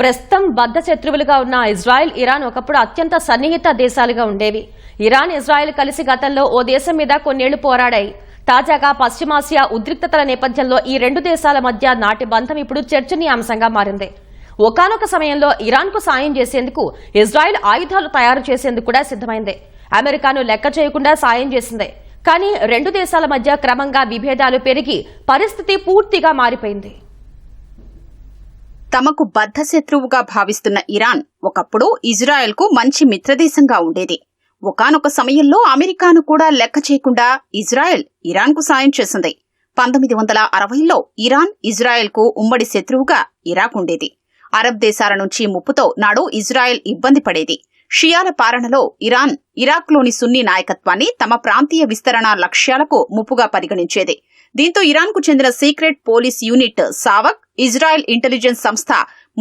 ప్రస్తుతం బద్ధ శత్రువులుగా ఉన్న ఇజ్రాయెల్ ఇరాన్ ఒకప్పుడు అత్యంత సన్నిహిత దేశాలుగా ఉండేవి. ఇరాన్ ఇజ్రాయెల్ కలిసి గతంలో ఓ దేశం మీద కొన్నేళ్ళు పోరాడాయి. తాజాగా పశ్చిమాసియా ఉద్రిక్తతల నేపథ్యంలో ఈ రెండు దేశాల మధ్య నాటి బంధం ఇప్పుడు చర్చనీయాంశంగా మారింది. ఒకానొక సమయంలో ఇరాన్కు సాయం చేసేందుకు ఇజ్రాయెల్ ఆయుధాలు తయారు చేసేందుకు కూడా సిద్ధమైంది. అమెరికాను లెక్క చేయకుండా సాయం చేసింది. కానీ రెండు దేశాల మధ్య క్రమంగా విభేదాలు పెరిగి పరిస్థితి పూర్తిగా మారిపోయింది. తమకు బద్ధశత్రువుగా భావిస్తున్న ఇరాన్ ఒకప్పుడు ఇజ్రాయెల్కు మంచి మిత్రదేశంగా ఉండేది. ఒకానొక సమయంలో అమెరికాను కూడా లెక్క చేయకుండా ఇజ్రాయెల్ ఇరాన్కు సాయం చేసింది. పంతొమ్మిది వందల అరవైలో ఇరాన్ ఇజ్రాయెల్కు ఉమ్మడి శత్రువుగా ఇరాక్ ఉండేది. అరబ్ దేశాల నుంచి ముప్పుతో నాడు ఇజ్రాయెల్ ఇబ్బంది పడేది. షియాల పాలనలో ఇరాన్ ఇరాక్లోని సున్నీ నాయకత్వాన్ని తమ ప్రాంతీయ విస్తరణ లక్ష్యాలకు ముప్పుగా పరిగణించేది. దీంతో ఇరాన్కు చెందిన secret police unit SAVAK Israel intelligence సంస్థ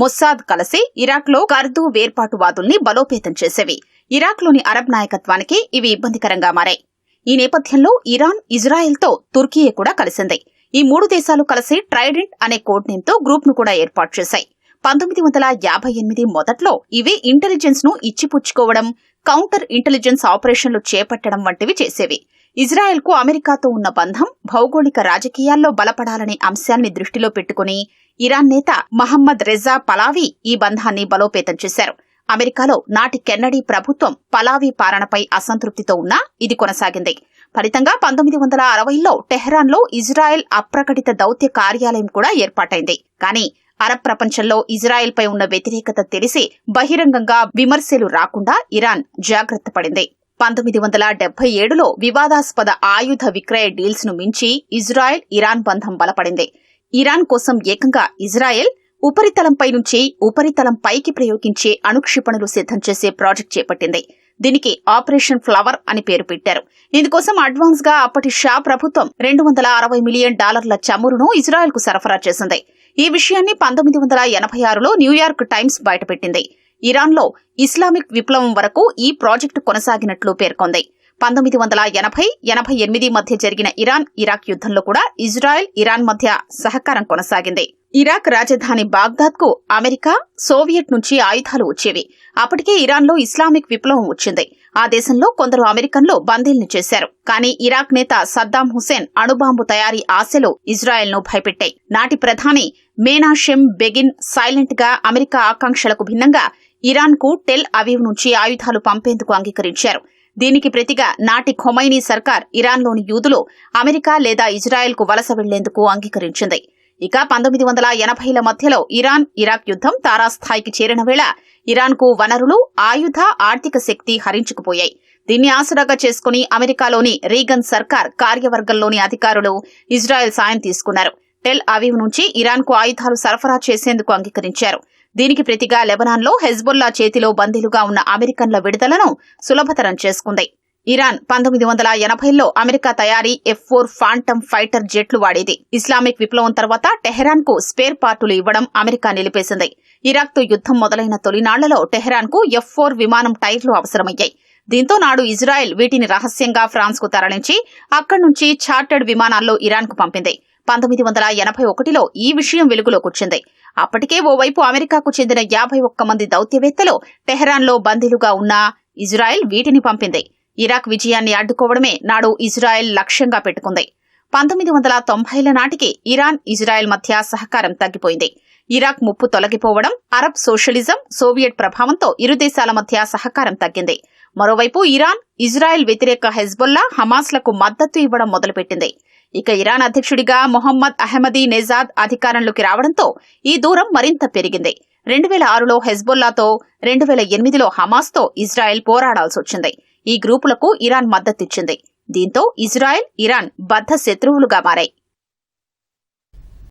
మొస్సాద్ కలిసి ఇరాక్లో కర్దు వేర్పాటువాదుల్ని బలోపేతం చేసేవి. ఇరాక్లోని అరబ్ నాయకత్వానికి ఇవి ఇబ్బందికరంగా మారాయి. ఈ నేపథ్యంలో ఇరాన్ ఇజ్రాయెల్తో తుర్కీయే కూడా కలిసింది. ఈ మూడు దేశాలు కలిసి ట్రైడెంట్ అనే కోడ్ నేమ్తో గ్రూప్ను కూడా ఏర్పాటు చేశాయి. పంతొమ్మిది వందల యాభై ఎనిమిది మొదట్లో ఇవి ఇంటెలిజెన్స్ను ఇచ్చిపుచ్చుకోవడం కౌంటర్ ఇంటెలిజెన్స్ ఆపరేషన్లు చేపట్టడం వంటివి చేసేవి. ఇజ్రాయెల్కు అమెరికాతో ఉన్న బంధం భౌగోళిక రాజకీయాల్లో బలపడాలనే అంశాన్ని దృష్టిలో పెట్టుకుని ఇరాన్ నేత మహమ్మద్ రెజా పలావి ఈ బంధాన్ని బలోపేతం చేశారు. అమెరికాలో నాటి కెన్నడీ ప్రభుత్వం పలావి పాలనపై అసంతృప్తితో ఉన్నా ఇది కొనసాగింది. ఫలితంగా పంతొమ్మిది వందల అరవైలో టెహ్రాన్లో ఇజ్రాయెల్ అప్రకటిత దౌత్య కార్యాలయం కూడా ఏర్పాటైంది. కానీ అరబ్ ప్రపంచంలో ఇజ్రాయెల్పై ఉన్న వ్యతిరేకత తెలిసి బహిరంగంగా విమర్శలు రాకుండా ఇరాన్ జాగ్రత్త పడింది. పంతొమ్మిది వందల డెబ్బై ఏడులో వివాదాస్పద ఆయుధ విక్రయ డీల్స్ను మించి ఇజ్రాయెల్ ఇరాన్ బంధం బలపడింది. ఇరాన్ కోసం ఏకంగా ఇజ్రాయెల్ ఉపరితలంపై నుంచి ఉపరితలం పైకి ప్రయోగించే అణుక్షిపణులు సిద్ధం చేసే ప్రాజెక్ట్ చేపట్టింది. దీనికి ఆపరేషన్ ఫ్లవర్ అని పేరు పెట్టారు. ఇందుకోసం అడ్వాన్స్గా అప్పటి షా ప్రభుత్వం రెండు వందల అరవై మిలియన్ డాలర్ల చమురును ఇజ్రాయెల్కు సరఫరా చేసింది. ఈ విషయాన్ని పంతొమ్మిది వందల ఎనభై ఆరులో న్యూయార్క్ టైమ్స్ బయటపెట్టింది. ఇరాన్లో ఇస్లామిక్ విప్లవం వరకు ఈ ప్రాజెక్టు కొనసాగినట్లు పేర్కొంది. పంతొమ్మిది వందల ఎనభై ఎనభై ఎనిమిది మధ్య జరిగిన ఇరాన్ ఇరాక్ యుద్ధంలో కూడా ఇజ్రాయెల్ ఇరాన్ మధ్య సహకారం కొనసాగింది. ఇరాక్ రాజధాని బాగ్దాద్కు అమెరికా సోవియట్ నుంచి ఆయుధాలు వచ్చేవి. అప్పటికే ఇరాన్లో ఇస్లామిక్ విప్లవం వచ్చింది. ఆ దేశంలో కొందరు అమెరికన్లు బందీల్ని చేశారు. కానీ ఇరాక్ నేత సద్దాం హుసేన్ అణుబాంబు తయారీ ఆశలు ఇజ్రాయెల్ను భయపెట్టాయి. నాటి ప్రధాని మేనాషెమ్ బెగిన్ సైలెంట్గా అమెరికా ఆకాంక్షలకు భిన్నంగా ఇరాన్కు టెల్ అవీవ్ నుంచి ఆయుధాలు పంపేందుకు అంగీకరించారు. దీనికి ప్రతిగా నాటి ఖొమైనీ సర్కార్ ఇరాన్లోని యూదులు అమెరికా లేదా ఇజ్రాయెల్కు వలస వెళ్ళేందుకు అంగీకరించింది. ఇక పంతొమ్మిది వందల ఎనభైల మధ్యలో ఇరాన్ ఇరాక్ యుద్ధం తారాస్థాయికి చేరిన వేళ ఇరాన్కు వనరులు ఆయుధ ఆర్థిక శక్తి హరించుకుపోయాయి. దీన్ని ఆసరాగా చేసుకుని అమెరికాలోని రీగన్ సర్కార్ కార్యవర్గంలోని అధికారులు ఇజ్రాయెల్ సాయం తీసుకున్నారు. టెల్ అవీవ్ నుంచి ఇరాన్కు ఆయుధాలు సరఫరా చేసేందుకు అంగీకరించారు. దీనికి ప్రతిగా లెబనాన్లో హెజ్బుల్లా చేతిలో బందీలుగా ఉన్న అమెరికన్ల విడుదలను సులభతరం చేసుకుంది. ఇరాన్ పంతొమ్మిది వందల ఎనభైలో అమెరికా తయారీ ఎఫ్ ఫోర్ ఫాంటమ్ ఫైటర్ జెట్లు వాడేది. ఇస్లామిక్ విప్లవం తర్వాత టెహరాన్కు స్పేర్ పార్టులు ఇవ్వడం అమెరికా నిలిపేసింది. ఇరాక్తో యుద్దం మొదలైన తొలినాళ్ళలో టెహరాన్కు ఎఫ్ ఫోర్ విమానం టైర్లు అవసరమయ్యాయి. దీంతో నాడు ఇజ్రాయెల్ వీటిని రహస్యంగా ఫ్రాన్స్కు తరలించి అక్కడి నుంచి చార్టర్డ్ విమానాల్లో ఇరాన్కు పంపింది. పంతొమ్మిది వందల ఎనభై ఒకటిలో ఈ విషయం వెలుగులోకొచ్చింది. అప్పటికే ఓవైపు అమెరికాకు చెందిన యాభై ఒక్క మంది దౌత్యవేత్తలు టెహరాన్లో బందీలుగా ఉన్న ఇజ్రాయెల్ వీటిని పంపింది. ఇరాక్ విజయాన్ని అడ్డుకోవడమే నాడు ఇజ్రాయెల్ లక్ష్యంగా పెట్టుకుంది. పంతొమ్మిది వందల తొంభైల నాటికి ఇరాన్ ఇజ్రాయెల్ మధ్య సహకారం తగ్గిపోయింది. ఇరాక్ ముప్పు తొలగిపోవడం అరబ్ సోషలిజం సోవియట్ ప్రభావంతో ఇరు దేశాల మధ్య సహకారం తగ్గింది. మరోవైపు ఇరాన్ ఇజ్రాయెల్ వ్యతిరేక హెజ్బొల్లా హమాస్లకు మద్దతు ఇవ్వడం మొదలుపెట్టింది. ఇక ఇరాన్ అధ్యక్షుడిగా మొహమ్మద్ అహ్మదీ నెజాద్ అధికారంలోకి రావడంతో ఈ దూరం మరింత పెరిగింది. రెండు వేల ఆరులో హెజ్బొల్లాతో రెండు వేల ఎనిమిదిలో హమాస్తో ఇజ్రాయెల్ పోరాడాల్సి వచ్చింది. ఈ గ్రూపులకు ఇరాన్ మద్దతిచ్చింది. దీంతో ఇజ్రాయెల్ ఇరాన్ బద్ధ శత్రువులుగా మారాయి.